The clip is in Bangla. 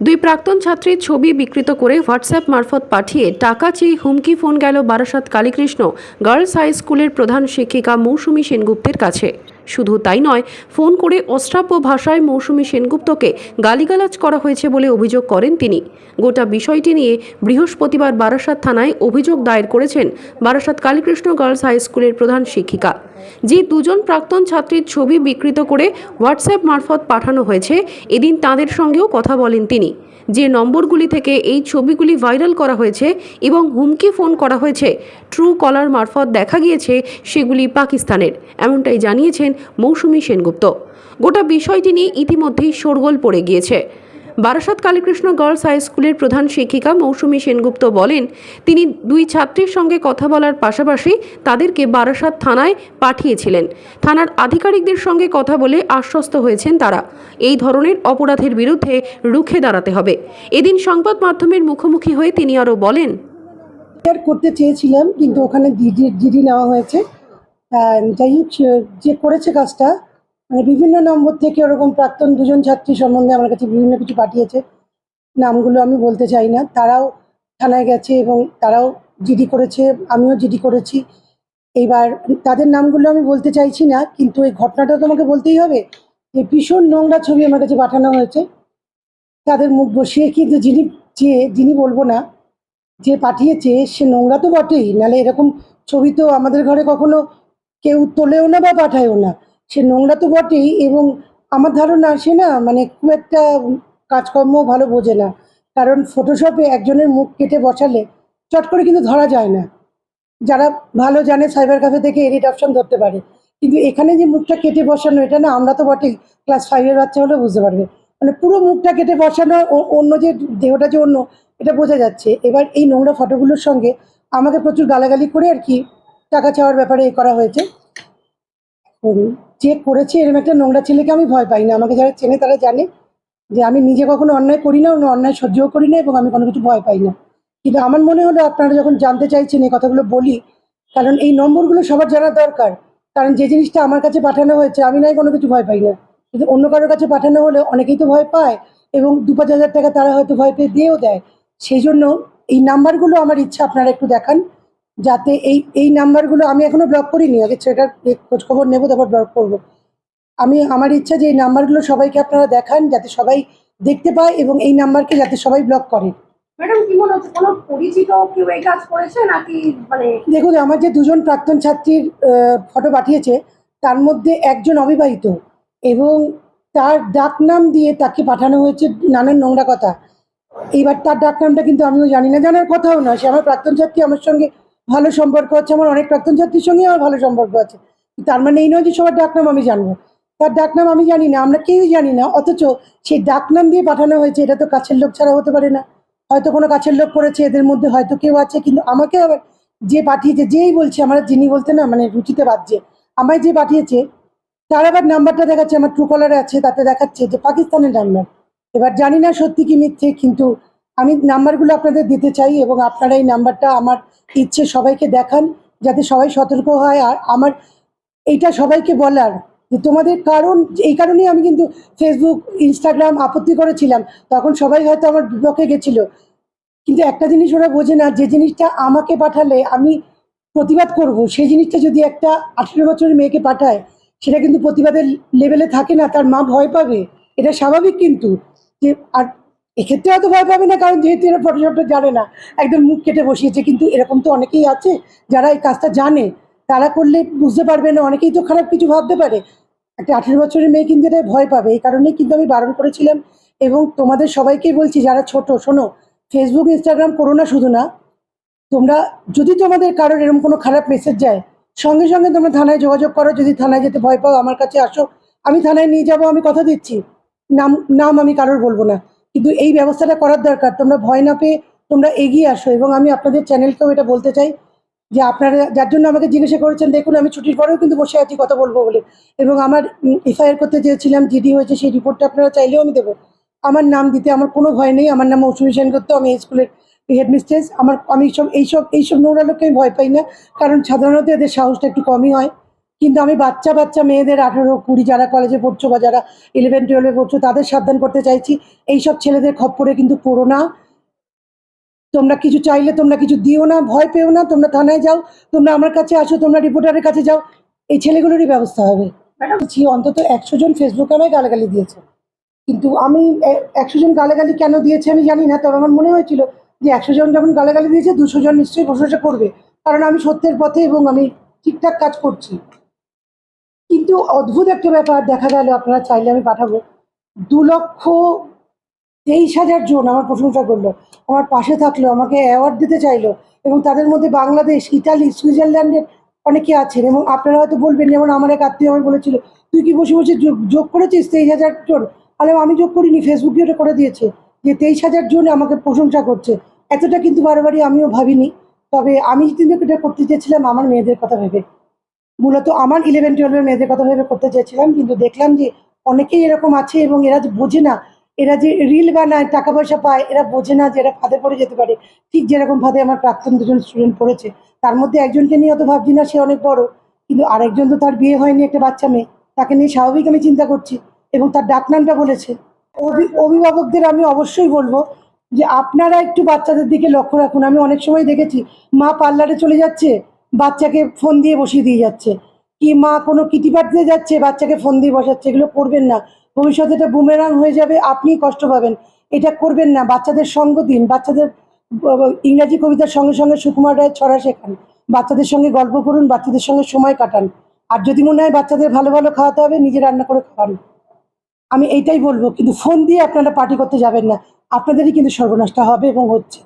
দুই প্রাক্তন ছাত্রীর ছবি বিকৃত করে হোয়াটসঅ্যাপ মারফত পাঠিয়ে টাকা চেয়ে হুমকি ফোন গেল বারাসাত কালীকৃষ্ণ গার্লস হাই স্কুলের প্রধান শিক্ষিকা মৌসুমী সেনগুপ্তের কাছে। শুধু তাই নয়, ফোন করে অশ্রাব্য ভাষায় মৌসুমী সেনগুপ্তকে গালিগালাজ করা হয়েছে বলে অভিযোগ করেন তিনি। গোটা বিষয়টি নিয়ে বৃহস্পতিবার বারাসাত থানায় অভিযোগ দায়ের করেছেন বারাসাত কালীকৃষ্ণ গার্লস হাই স্কুলের প্রধান শিক্ষিকা। যে দুজন প্রাক্তন ছাত্রীর ছবি বিকৃত করে হোয়াটসঅ্যাপ মারফত পাঠানো হয়েছে, এদিন তাদের সঙ্গেও কথা বলেন তিনি। যে নম্বরগুলি থেকে এই ছবিগুলি ভাইরাল করা হয়েছে এবং হুমকি ফোন করা হয়েছে, ট্রু কলার মারফত দেখা গিয়েছে, সেগুলি পাকিস্তানের, এমনটাই জানিয়েছেন মৌসুমী সেনগুপ্ত। গোটা বিষয়টি নিয়ে ইতিমধ্যেই শোরগোল পড়ে গিয়েছে। বারাসাত কালীকৃষ্ণ গার্লস হাই স্কুলের প্রধান শিক্ষিকা মৌসুমী সেনগুপ্ত বলেন, তিনি দুই ছাত্রীর সঙ্গে কথা বলার পাশাপাশি তাদেরকে বারাসাত থানায় পাঠিয়েছিলেন। থানার আধিকারিকদের সঙ্গে কথা বলে আশ্বস্ত হয়েছেন তারা। এই ধরনের অপরাধের বিরুদ্ধে রুখে দাঁড়াতে হবে। এদিন সংবাদ মাধ্যমের মুখোমুখি হয়ে তিনি আরও বলেন করতে চেয়েছিলাম, কিন্তু ওখানে জিডি নেওয়া হয়েছে। যাই হোক যে করেছে কাজটা মানে বিভিন্ন নম্বর থেকে ওরকম প্রাক্তন দুজন ছাত্রী সম্বন্ধে আমার কাছে বিভিন্ন কিছু পাঠিয়েছে। নামগুলো আমি বলতে চাই না। তারাও থানায় গেছে এবং তারাও জিডি করেছে, আমিও জিডি করেছি। এইবার তাদের নামগুলো আমি বলতে চাইছি না, কিন্তু এই ঘটনাটা তোমাকে বলতেই হবে, যে ভীষণ নোংরা ছবি আমার কাছে পাঠানো হয়েছে। তাদের মুখ বসিয়ে কিন্তু যিনি, যে যিনি বলব না, যে পাঠিয়েছে, সে নোংরা তো বটেই। নালে এরকম ছবি তো আমাদের ঘরে কখনো কেউ তোলেও না বা পাঠায়ও না। সে নোংরা তো বটেই এবং আমার ধারণা সে না মানে খুব একটা কাজকর্ম ভালো বোঝে না। কারণ ফটোশপে একজনের মুখ কেটে বসালে চট করে কিন্তু ধরা যায় না। যারা ভালো জানে সাইবার ক্যাফে থেকে এডিট অপশন ধরতে পারে। কিন্তু এখানে যে মুখটা কেটে বসানো, এটা না আমরা তো বটেই। ক্লাস ফাইভের বাচ্চা হলেও বুঝতে পারবে। মানে পুরো মুখটা কেটে বসানো অন্য যে দেহটা যে অন্য, এটা বোঝা যাচ্ছে। এবার এই নোংরা ফটোগুলোর সঙ্গে আমাকে প্রচুর গালাগালি করে আর কি টাকা চাওয়ার ব্যাপারে এ করা হয়েছে। যে করেছে এরকম একটা নোংরা ছেলেকে আমি ভয় পাই না। আমাকে যারা চেনে তারা জানে যে আমি নিজে কখনো অন্যায় করি না অন্য অন্যায় সহ্যও করি না এবং আমি কোনো কিছু ভয় পাই না। কিন্তু আমার মনে হলো আপনারা যখন জানতে চাইছেন এই কথাগুলো বলি, কারণ এই নম্বরগুলো সবার জানা দরকার। কারণ যে জিনিসটা আমার কাছে পাঠানো হয়েছে, আমি নাই কোনো কিছু ভয় পাই না। কিন্তু অন্য কারোর কাছে পাঠানো হলে অনেকেই তো ভয় পায় এবং দু পাঁচ হাজার টাকা তারা হয়তো ভয় পেয়ে দিয়েও দেয়। সেই জন্য এই নাম্বারগুলো আমার ইচ্ছা আপনারা একটু দেখান। যাতে এই এই নাম্বারগুলো আমি এখনও ব্লক করিনি। আগে সেটার খোঁজখবর নেব তারপর ব্লক করব। আমি আমার ইচ্ছা যে এই নাম্বারগুলো সবাইকে আপনারা দেখান যাতে সবাই দেখতে পায় এবং এই নাম্বারকে যাতে সবাই ব্লক করে। ম্যাডাম কি মনে হচ্ছে কোনো পরিচিত কেউ এই কাজ করেছে নাকি মানে দেখুন আমার যে দুজন প্রাক্তন ছাত্রীর ফটো পাঠিয়েছে তার মধ্যে একজন অবিবাহিত এবং তার ডাকনাম দিয়ে তাকে পাঠানো হয়েছে নানান নোংরা কথা। এইবার তার ডাকনামটা কিন্তু আমিও জানি না জানার কথাও না সে আমার প্রাক্তন ছাত্রী আমার সঙ্গে ভালো সম্পর্ক আছে, আমার অনেক প্রাক্তন ছাত্রীর সঙ্গে আমার ভালো সম্পর্ক আছে। তার মানে এই নয় যে সবার ডাকনাম আমি জানব। তার ডাকনাম আমি জানি না, আমরা কেউই জানি না, অথচ সেই ডাকনাম দিয়ে পাঠানো হয়েছে, এটা তো কাছের লোক ছাড়া হতে পারে না। হয়তো কোনো কাছের লোক করেছে, এদের মধ্যে হয়তো কেউ আছে, কিন্তু আমাকে আবার যে পাঠিয়েছে, যেই বলছে, আমার যিনি বলতে না মানে রুচিতে বাজছে, আমায় যে পাঠিয়েছে, তার আবার নাম্বারটা দেখাচ্ছে, আমার ট্রু কলারে আছে, তাতে দেখাচ্ছে যে পাকিস্তানের নাম্বার এবার জানি না সত্যি কি মিথ্যে, কিন্তু আমি নাম্বারগুলো আপনাদের দিতে চাই এবং আপনারা এই নাম্বারটা আমার ইচ্ছে সবাইকে দেখান, যাতে সবাই সতর্ক হয়। আর আমার এইটা সবাইকে বলার যে তোমাদের কারণ, এই কারণেই আমি কিন্তু ফেসবুক ইনস্টাগ্রাম আপত্তি করেছিলাম। তখন সবাই হয়তো আমার বিপক্ষে গেছিল। কিন্তু একটা জিনিস ওরা বোঝে না, যে জিনিসটা আমাকে পাঠালে আমি প্রতিবাদ করব, সেই জিনিসটা যদি একটা আঠেরো বছরের মেয়েকে পাঠায়, সেটা কিন্তু প্রতিবাদের লেভেলে থাকে না, তার মা ভয় পাবে। এটা স্বাভাবিক কিন্তু যে আর এক্ষেত্রে হয়তো ভয় পাবে না, কারণ যেহেতু এরা ফটোশপটা জানে না, একদম মুখ কেটে বসিয়েছে, কিন্তু এরকম তো অনেকেই আছে যারা এই কাজটা জানে। তারা করলে বুঝতে পারবে না, অনেকেই তো খারাপ কিছু ভাবতে পারে। একটা আঠেরো বছরের মেয়ে কিন্তু এটা ভয় পাবে, এই কারণেই কিন্তু আমি বারণ করেছিলাম। এবং তোমাদের সবাইকেই বলছি, যারা ছোট, শোনো ফেসবুক ইনস্টাগ্রাম করো না শুধু না, তোমরা যদি তোমাদের কারোর এরকম কোনো খারাপ মেসেজ যায়, সঙ্গে সঙ্গে তোমরা থানায় যোগাযোগ করো, যদি থানায় যেতে ভয় পাও, আমার কাছে আসো। আমি থানায় নিয়ে যাব, আমি কথা দিচ্ছি। নাম নাম আমি কারোর বলব না। কিন্তু এই ব্যবস্থাটা করার দরকার। তোমরা ভয় না পেয়ে তোমরা এগিয়ে আসো এবং আমি আপনাদের চ্যানেলকেও এটা বলতে চাই যে আপনারা যার জন্য আমাকে জিজ্ঞাসা করেছেন, দেখুন আমি ছুটির পরেও কিন্তু বসে আছি কথা বলব বলে। এবং আমার এফআইআর করতে চেয়েছিলাম জিডি হয়েছে, সেই রিপোর্টটা আপনারা চাইলেও আমি দেবো। আমার নাম দিতে আমার কোনো ভয় নেই, আমার নাম মৌসুমী সেনগুপ্ত আমি এই স্কুলের হেডমিস্ট্রেস আমার আমি সব এইসব এইসব নোংরা লোককে আমি ভয় পাই না, কারণ সাধারণত এদের সাহসটা একটু কমই হয়। কিন্তু আমি বাচ্চা বাচ্চা মেয়েদের আঠারো কুড়ি যারা কলেজে পড়ছো বা যারা ইলেভেন টুয়েলভে পড়ছো তাদের সাবধান করতে চাইছি। এইসব ছেলেদের খপ্পরে কিন্তু পড়ো না। তোমরা কিছু চাইলে তোমরা কিছু দিও না ভয় পেও না তোমরা থানায় যাও তোমরা আমার কাছে আসো তোমরা রিপোর্টারের কাছে যাও। এই ছেলেগুলোরই ব্যবস্থা হবে। অন্তত একশো জন ফেসবুকে আমায় গালাগালি দিয়েছে। কিন্তু আমি একশো জন গালাগালি কেন দিয়েছে আমি জানি না তবে আমার মনে হয়েছিল যে একশো জন যখন গালাগালি দিয়েছে দুশো জন নিশ্চয়ই প্রশংসা করবে। কারণ আমি সত্যের পথে এবং আমি ঠিকঠাক কাজ করছি। কিন্তু অদ্ভুত একটা ব্যাপার দেখা গেল, আপনারা চাইলে আমি পাঠাবো। দু লক্ষ তেইশ হাজার জন আমার প্রশংসা করল, আমার পাশে থাকল, আমাকে অ্যাওয়ার্ড দিতে চাইলো এবং তাদের মধ্যে বাংলাদেশ, ইতালি, সুইজারল্যান্ডের অনেকে আছেন এবং আপনারা হয়তো বলবেন, যেমন আমার এক আত্মীয় আমি বলেছিল, তুই কি বসে বসে যোগ যোগ করেছিস তেইশ হাজার জন? আরে আমি যোগ করিনি ফেসবুকে ওটা করে দিয়েছে যে তেইশ হাজার জন আমাকে প্রশংসা করছে। এতটা কিন্তু বারবারই আমিও ভাবিনি, তবে আমি কিন্তু এটা করতে চেয়েছিলাম আমার মেয়েদের কথা ভেবে। মূলত আমার ইলেভেন টুয়েলভের মেয়েদের কথা ভেবে করতে চেয়েছিলাম, কিন্তু দেখলাম যে অনেকেই এরকম আছে এবং এরা যে বোঝে না, এরা যে রিল বানায় টাকা পয়সা পায়, এরা বোঝে না যে এরা ফাঁদে পড়ে যেতে পারে। ঠিক যেরকম ফাঁদে আমার প্রাক্তন দুজন স্টুডেন্ট পড়েছে, তার মধ্যে একজনকে নিয়ে অত ভাবছি না, সে অনেক বড়, কিন্তু আরেকজন তো তার বিয়ে হয়নি, একটা বাচ্চা মেয়ে, তাকে নিয়ে স্বাভাবিক আমি চিন্তা করছি এবং তার ডাকনামটা বলেছে। অভি- অভিভাবকদের আমি অবশ্যই বলব যে আপনারা একটু বাচ্চাদের দিকে লক্ষ্য রাখুন, আমি অনেক সময় দেখেছি, মা পার্লারে চলে যাচ্ছে বাচ্চাকে ফোন দিয়ে বসিয়ে দিয়ে যাচ্ছে। কি মা কোনো কিটি পাঠতে যাচ্ছে? বাচ্চাকে ফোন দিয়ে বসাচ্ছে। এগুলো করবেন না। ভবিষ্যতে এটা বুমেরাং হয়ে যাবে। আপনিই কষ্ট পাবেন। এটা করবেন না। বাচ্চাদের সঙ্গ দিন। বাচ্চাদের, ইংরাজি কবিতার সঙ্গে সঙ্গে সুকুমার রায়ের ছড়া শেখান। বাচ্চাদের সঙ্গে গল্প করুন। বাচ্চাদের সঙ্গে সময় কাটান। আর যদি মনে হয় বাচ্চাদের ভালো ভালো খাওয়াতে হবে, নিজে রান্না করে খাওয়ান। আমি এইটাই বলব। কিন্তু ফোন দিয়ে আপনারা পার্টি করতে যাবেন না। আপনাদেরই কিন্তু সর্বনাশটা হবে এবং হচ্ছে।